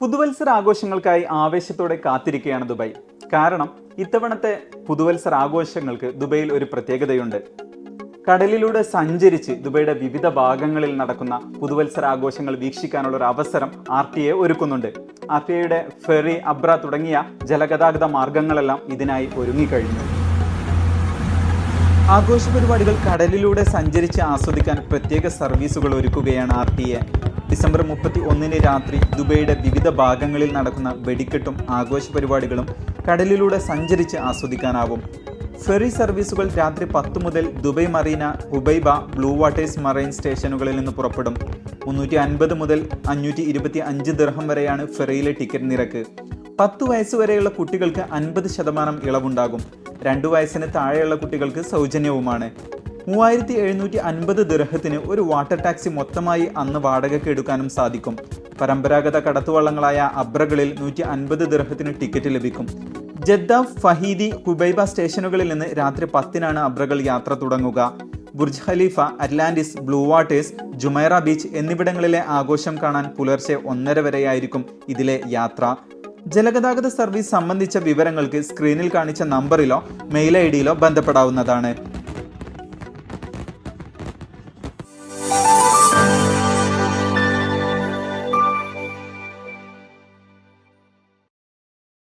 പുതുവത്സര ആഘോഷങ്ങൾക്കായി ആവേശത്തോടെ കാത്തിരിക്കുകയാണ് ദുബായ്. കാരണം ഇത്തവണത്തെ പുതുവത്സര ആഘോഷങ്ങൾക്ക് ദുബൈയിൽ ഒരു പ്രത്യേകതയുണ്ട്. കടലിലൂടെ സഞ്ചരിച്ച് ദുബൈയുടെ വിവിധ ഭാഗങ്ങളിൽ നടക്കുന്ന പുതുവത്സര ആഘോഷങ്ങൾ വീക്ഷിക്കാനുള്ള ഒരു അവസരം ആർ ടി എ ഒരുക്കുന്നുണ്ട്. ആർ ടി എയുടെ ഫെറി അബ്ര തുടങ്ങിയ ജലഗതാഗത മാർഗങ്ങളെല്ലാം ഇതിനായി ഒരുങ്ങിക്കഴിഞ്ഞു. ആഘോഷ പരിപാടികൾ കടലിലൂടെ സഞ്ചരിച്ച് ആസ്വദിക്കാൻ പ്രത്യേക സർവീസുകൾ ഒരുക്കുകയാണ് ആർ ടി എ. ഡിസംബർ മുപ്പത്തി ഒന്നിന് രാത്രി ദുബൈയുടെ വിവിധ ഭാഗങ്ങളിൽ നടക്കുന്ന വെടിക്കെട്ടും ആഘോഷ പരിപാടികളും കടലിലൂടെ സഞ്ചരിച്ച് ആസ്വദിക്കാനാവും. ഫെറി സർവീസുകൾ രാത്രി പത്ത് മുതൽ Dubai Marina Hubaiba Blue Waters marine സ്റ്റേഷനുകളിൽ നിന്ന് പുറപ്പെടും. മുന്നൂറ്റി അൻപത് മുതൽ അഞ്ഞൂറ്റി ഇരുപത്തി അഞ്ച് ദർഹം വരെയാണ് ഫെറിയിലെ ടിക്കറ്റ് നിരക്ക്. പത്ത് വയസ്സുവരെയുള്ള കുട്ടികൾക്ക് അൻപത് ശതമാനം ഇളവുണ്ടാകും. രണ്ടു വയസ്സിന് താഴെയുള്ള കുട്ടികൾക്ക് സൗജന്യവുമാണ്. മൂവായിരത്തി എഴുന്നൂറ്റി അൻപത് ദിർഹത്തിന് ഒരു വാട്ടർ ടാക്സി മൊത്തമായി അന്ന് വാടകയ്ക്ക് എടുക്കാനും സാധിക്കും. പരമ്പരാഗത കടത്തുവള്ളങ്ങളായ അബ്രകളിൽ നൂറ്റി അൻപത് ദിർഹത്തിന് ടിക്കറ്റ് ലഭിക്കും. ജദ്ദ ഫഹീദി ഹുബൈബ സ്റ്റേഷനുകളിൽ നിന്ന് രാത്രി പത്തിനാണ് അബ്രകൾ യാത്ര തുടങ്ങുക. Burj Khalifa Atlantis Blue Waters Jumeirah beach എന്നിവിടങ്ങളിലെ ആഘോഷം കാണാൻ പുലർച്ചെ ഒന്നര വരെയായിരിക്കും ഇതിലെ യാത്ര. ജലഗതാഗത സർവീസ് സംബന്ധിച്ച വിവരങ്ങൾക്ക് സ്ക്രീനിൽ കാണിച്ച നമ്പറിലോ മെയിൽ ഐ ഡിയിലോ ബന്ധപ്പെടാവുന്നതാണ്.